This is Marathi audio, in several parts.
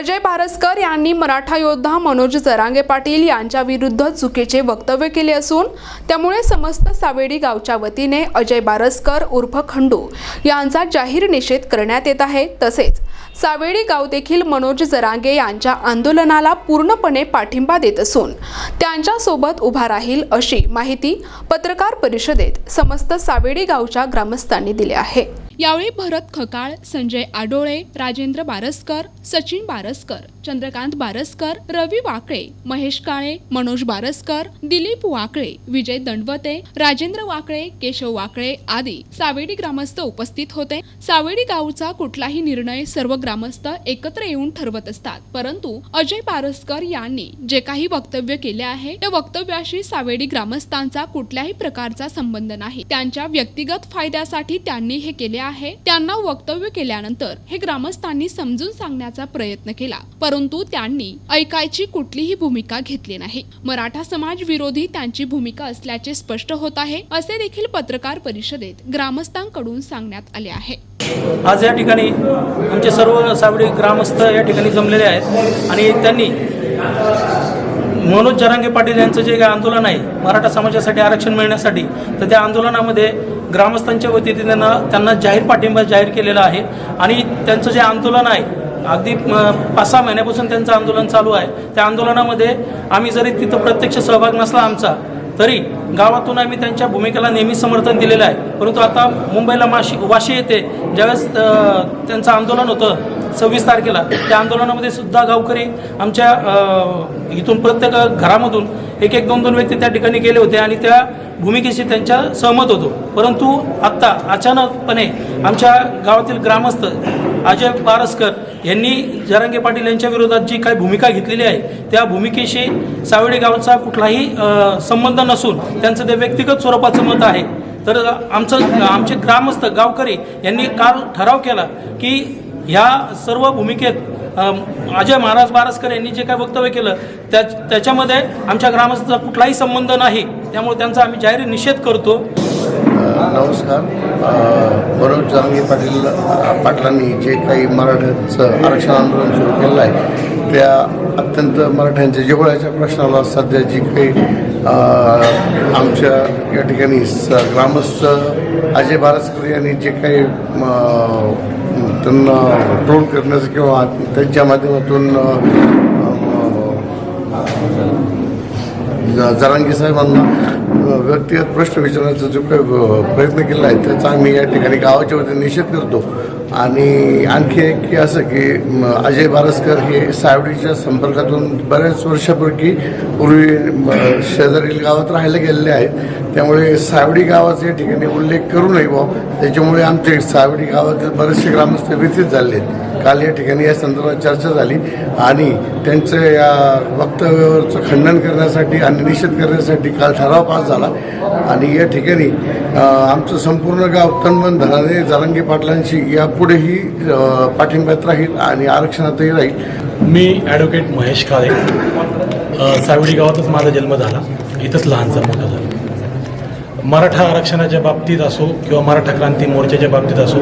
अजय बारसकर यांनी मराठा योद्धा मनोज जरांगे पाटील यांच्या विरुद्ध चुकीचे वक्तव्य केले असून त्यामुळे समस्त सावेडी गावच्या वतीने अजय बारसकर उर्फ खंडू यांचा जाहीर निषेध करण्यात येत आहे. तसेच सावेडी गाव देखील मनोज जरांगे यांच्या आंदोलनाला पूर्णपणे पाठिंबा देत असून त्यांच्यासोबत उभा राहील अशी माहिती पत्रकार परिषदेत समस्त सावेडी गावच्या ग्रामस्थांनी दिली आहे. यावेळी भरत खकाळ संजय आडोळे राजेंद्र बारसकर सचिन बारसकर. चंद्रकांत बारसकर रवी वाकळे महेश काळे मनोज बारसकर दिलीप वाकळे विजय दंडवते राजेंद्र वाकळे केशव वाकळे आदी सावेडी ग्रामस्थ उपस्थित होते. सावेडी गावचा कुठलाही निर्णय सर्व ग्रामस्थ एकत्र येऊन ठरवत असतात. परंतु अजय बारसकर यांनी जे काही वक्तव्य केले आहे त्या वक्तव्याशी सावेडी ग्रामस्थांचा कुठल्याही प्रकारचा संबंध नाही. त्यांच्या व्यक्तिगत फायद्यासाठी त्यांनी हे केले आहे. त्यांना वक्तव्य केल्यानंतर हे ग्रामस्थांनी समजून सांगण्याचा प्रयत्न केला. परंतु त्यांनी ऐकायची कुठलीही भूमिका घेतली नाही. मराठा समाज विरोधी त्यांची भूमिका असल्याचे स्पष्ट होत आहे असे देखील पत्रकार परिषदेत ग्रामस्थांकडून सांगण्यात आले आहे. आज या ठिकाणी आमचे सर्व सावडी ग्रामस्थ या ठिकाणी जमलेले आहेत आणि त्यांनी मनोज जरांगे पाटील यांचं जे काही आंदोलन आहे मराठा समाजासाठी आरक्षण मिळण्यासाठी तर त्या आंदोलनामध्ये ग्रामस्थांच्या वतीने त्यांना त्यांना जाहीर पाठिंबा जाहीर केलेला आहे आणि त्यांचं जे आंदोलन आहे अगदी पाच सहा महिन्यापासून त्यांचं आंदोलन चालू आहे. त्या आंदोलनामध्ये आम्ही जरी तिथं प्रत्यक्ष सहभाग नसला आमचा तरी गावातून आम्ही त्यांच्या भूमिकेला नेहमी समर्थन दिलेलं आहे. परंतु आता मुंबईला माशी वाशी येते. ज्यावेळेस त्यांचं आंदोलन होतं सव्वीस तारखेला त्या आंदोलनामध्ये सुद्धा गावकरी आमच्या इथून प्रत्येक घरामधून एक एक दोन दोन व्यक्ती त्या ठिकाणी गेले होते आणि त्या भूमिकेशी त्यांच्या सहमत होतो. परंतु आत्ता अचानकपणे आमच्या गावातील ग्रामस्थ अजय पारसकर यांनी जरांगे पाटील यांच्या विरोधात जी काही भूमिका घेतलेली आहे त्या भूमिकेशी सावळी गावचा कुठलाही संबंध नसून त्यांचं ते व्यक्तिगत स्वरूपाचं मत आहे. तर आमचं आमचे ग्रामस्थ गावकरी यांनी काल ठराव केला की ह्या सर्व भूमिकेत अजय महाराज बारसकर यांनी जे काय वक्तव्य केलं त्या त्याच्यामध्ये आमच्या ग्रामस्थाचा कुठलाही संबंध नाही. त्यामुळे त्यांचा आम्ही जाहीर निषेध करतो. नमस्कार. अ, मनोज पाटील पाटलांनी जे काही मराठ्यांचं आरक्षण आंदोलन सुरू केलं आहे त्या अत्यंत मराठ्यांच्या जिव्हाळ्याच्या प्रश्नाला सध्या जी काही आमच्या या ठिकाणी स ग्रामस्थ अजय बारसकर यांनी जे काही त्यांना ट्रोल करण्याचं किंवा त्यांच्या माध्यमातून जरांगी साहेबांना व्यक्तिगत प्रश्न विचारण्याचा जो काही प्रयत्न केला आहे त्याचा आम्ही या ठिकाणी गावाच्या वतीने निषेध करतो. आणि आणखी एक की असं की म, अजय बारसकर हे सावडीच्या संपर्कातून बऱ्याच वर्षापूर्वी पूर्वी शेजारील गावात राहायला गेलेले आहेत. त्यामुळे सावडी गावाचा या ठिकाणी उल्लेख करू नये बुवा. त्याच्यामुळे आमचे सावडी गावातील बरेचसे ग्रामस्थ व्यथित झाले आहेत काल या ठिकाणी या संदर्भात चर्चा झाली आणि त्यांचं या वक्तव्यावरचं खंडन करण्यासाठी आणि निषेध करण्यासाठी काल ठराव पास झाला. आणि या ठिकाणी आमचं संपूर्ण गाव तनमन धनाने जरांगी पाटलांशी यापुढेही पाठिंब्यात राहील आणि आरक्षणातही राहील. मी ॲडव्होकेट महेश काळे. सावडी गावातच माझा जन्म झाला. इथंच लहानसा मोठा झाला. मराठा आरक्षणाच्या बाबतीत असो किंवा मराठा क्रांती मोर्चाच्या बाबतीत असो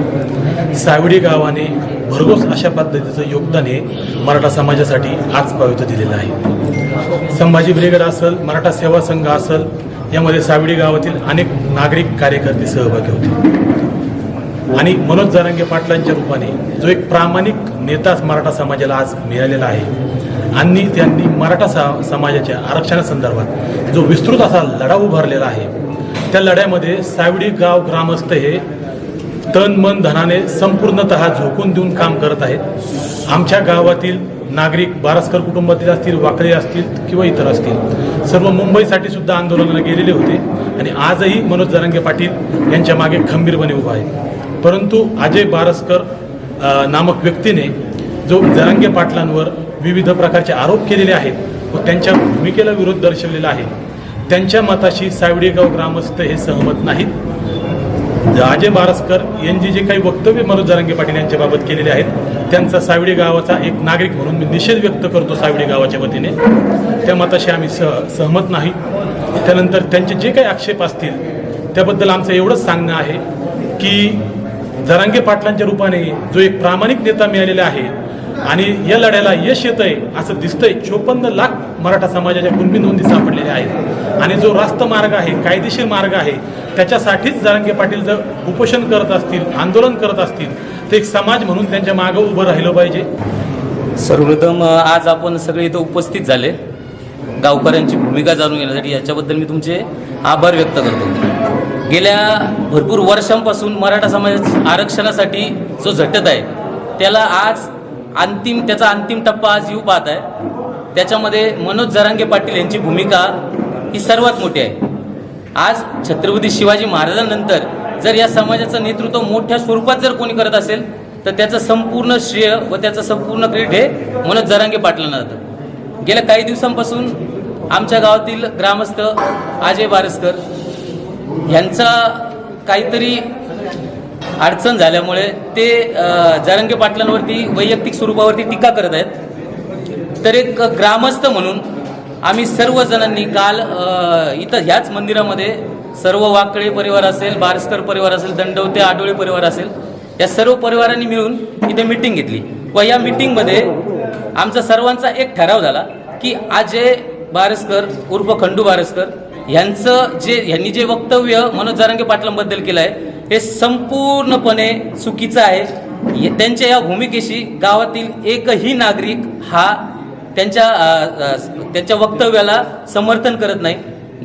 सावडी गावाने भरघोस अशा पद्धतीचं योगदान हे मराठा समाजासाठी आजपर्यंत दिलेलं आहे. संभाजी ब्रिगेड असेल मराठा सेवा संघ असेल यामध्ये सावडी गावातील अनेक नागरिक कार्यकर्ते सहभागी होते. आणि मनोज जारंगे पाटलांच्या रूपाने जो एक प्रामाणिक नेताच मराठा समाजाला आज मिळालेला आहे आणि त्यांनी मराठा सा समाजाच्या आरक्षणासंदर्भात जो विस्तृत असा लढा उभारलेला आहे त्या लढ्यामध्ये सावडी गाव ग्रामस्थ हे तन मन धनाने संपूर्णत झोकून देऊन काम करत आहेत. आमच्या गावातील नागरिक बारसकर कुटुंबातील असतील वाकळे असतील किंवा इतर असतील सर्व मुंबईसाठी सुद्धा आंदोलनाला गेलेले होते आणि आजही मनोज जरांगे पाटील यांच्या मागे खंबीरपणे उभा आहे. परंतु अजय बारसकर नामक व्यक्तीने जो जरांगे पाटलांवर विविध प्रकारचे आरोप केलेले आहेत व त्यांच्या भूमिकेला विरोध दर्शवलेला आहे त्यांच्या मताशी सावडेगाव ग्रामस्थ हे सहमत नाहीत. अजय बारसकर यांची जे काही वक्तव्य मनोज जरांगे पाटील यांच्याबाबत केलेले आहेत त्यांचा सावडे गावाचा एक नागरिक म्हणून मी निषेध व्यक्त करतो सावडे गावाच्या वतीने. त्या मताशी आम्ही सह सहमत नाही. त्यानंतर त्यांचे जे काही आक्षेप असतील त्याबद्दल आमचं एवढंच सांगणं आहे की जरांगे पाटलांच्या रूपाने जो एक प्रामाणिक नेता मिळालेला आहे आणि या लढ्याला यश येत आहे असं दिसतंय चोपन्न लाख मराठा समाजाच्या कुणबी नोंदी सापडलेल्या आहेत. आणि जो रास्त मार्ग आहे कायदेशीर मार्ग आहे त्याच्यासाठीच जरांगे पाटील जर उपोषण करत असतील आंदोलन करत असतील तर एक समाज म्हणून त्यांच्या मागं उभं राहिलं पाहिजे. सर्वप्रथम आज आपण सगळे इथं उपस्थित झाले. गावकऱ्यांची भूमिका जाणून घेण्यासाठी याच्याबद्दल मी तुमचे आभार व्यक्त करतो. गेल्या भरपूर वर्षांपासून मराठा समाज आरक्षणासाठी जो झटत आहे त्याला आज अंतिम त्याचा अंतिम टप्पा आज येऊ पाहत आहे. त्याच्यामध्ये मनोज जरांगे पाटील यांची भूमिका ही सर्वात मोठी आहे. आज छत्रपती शिवाजी महाराजांनंतर जर या समाजाचं नेतृत्व मोठ्या स्वरूपात जर कोणी करत असेल तर त्याचं संपूर्ण श्रेय व त्याचं संपूर्ण क्रेडिट हे मनोज जरांगे पाटलांना जातं. गेल्या काही दिवसांपासून आमच्या गावातील ग्रामस्थ अजय बारसकर यांचा काहीतरी अडचण झाल्यामुळे ते अ, जरांगे पाटलांवरती वैयक्तिक स्वरूपावरती टीका करत आहेत. तर एक ग्रामस्थ म्हणून आम्ही सर्वजणांनी काल इथं ह्याच मंदिरामध्ये सर्व वाकळे परिवार असेल बारस्कर परिवार असेल दंडवते आडोळे परिवार असेल या सर्व परिवारांनी मिळून इथे मिटिंग घेतली. व या मिटिंगमध्ये आमचा सर्वांचा एक ठराव झाला की अजय बारसकर उर्फ खंडू बारसकर यांचं जे यांनी जे वक्तव्य मनोज जारंगे पाटलांबद्दल केलं आहे हे संपूर्णपणे चुकीचं आहे. त्यांच्या या भूमिकेशी गावातील एकही नागरिक हा त्यांच्या त्यांच्या वक्तव्याला समर्थन करत नाही.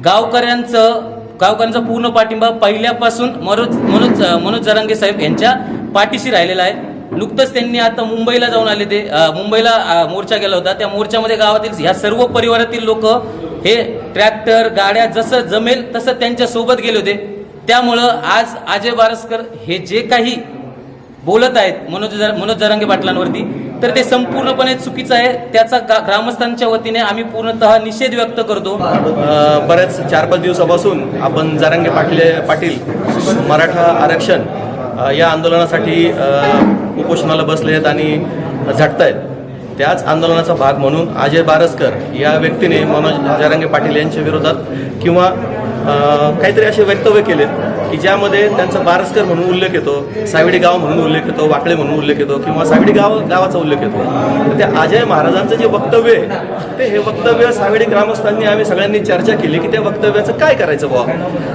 गावकऱ्यांचं गावकऱ्यांचा पूर्ण पाठिंबा पहिल्यापासून मनोज मनोज मनोज जरांगे साहेब यांच्या पाठीशी राहिलेला आहे. नुकतंच त्यांनी आता मुंबईला जाऊन आले ते मुंबईला मोर्चा गेला होता. त्या मोर्चामध्ये गावातील ह्या सर्व परिवारातील लोक हे ट्रॅक्टर गाड्या जसं जमेल तसं त्यांच्यासोबत गेले होते. त्यामुळं आज अजय बारसकर हे जे काही बोलत आहेत मनोज जर- मनोज जरांगे पाटलांवरती तर ते संपूर्णपणे चुकीचं आहे. त्याचा ग्रामस्थांच्या वतीने आम्ही पूर्णतः निषेध व्यक्त करतो. बऱ्याच चार पाच दिवसापासून आपण जारंगे पाटील पाटील मराठा आरक्षण या आंदोलनासाठी उपोषणाला बसले आहेत आणि झटतायत. त्याच आंदोलनाचा भाग म्हणून अजय बारसकर या व्यक्तीने मनोज जारंगे पाटील यांच्या विरोधात किंवा काहीतरी असे वक्तव्य केले की ज्यामध्ये त्यांचा बारसकर म्हणून उल्लेख येतो सावडी गाव म्हणून उल्लेख येतो वाकळे म्हणून उल्लेख येतो किंवा सावडी गाव गावाचा उल्लेख येतो. तर त्या अजय महाराजांचं जे वक्तव्य आहे ते हे वक्तव्य सावेडी ग्रामस्थांनी आम्ही सगळ्यांनी चर्चा केली की त्या वक्तव्याचं काय करायचं बुवा?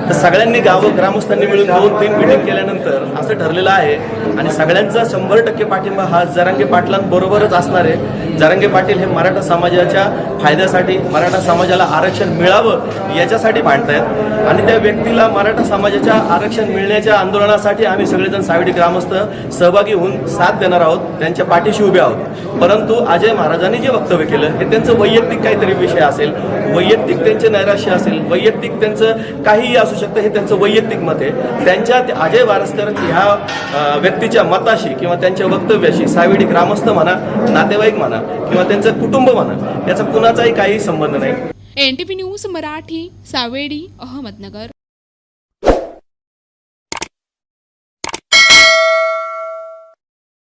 तर सगळ्यांनी गाव ग्रामस्थांनी मिळून दोन तीन मिटिंग केल्यानंतर असं ठरलेलं आहे आणि सगळ्यांचा शंभर टक्के पाठिंबा हा जरांगे पाटलांबरोबरच असणार आहे. जरांगे पाटील हे मराठा समाजाच्या फायद्यासाठी मराठा समाजाला आरक्षण मिळावं याच्यासाठी भांडतायत. आणि त्या व्यक्तीला मराठा समाजाच्या आरक्षण मिळण्याच्या आंदोलनासाठी आम्ही सगळेजण सावडी ग्रामस्थ सहभागी होऊन साथ देणार आहोत त्यांच्या पाठीशी उभे आहोत. परंतु अजय महाराजांनी जे वक्तव्य केलं हे त्यांचं वैयक्तिक काहीतरी विषय असेल वैयक्तिक त्यांचे नैराश्य असेल वैयक्तिक त्यांचं काहीही असू शकतं हे त्यांचं वैयक्तिक मत आहे. त्यांच्या अजय वारसकर ह्या व्यक्तीच्या मताशी किंवा त्यांच्या वक्तव्याशी सावेडी ग्रामस्थ म्हणा नातेवाईक म्हणा किंवा त्यांचं कुटुंब म्हणा याचा कुणाचाही काही संबंध नाही. NTP news Marathi Savedi Ahmednagar.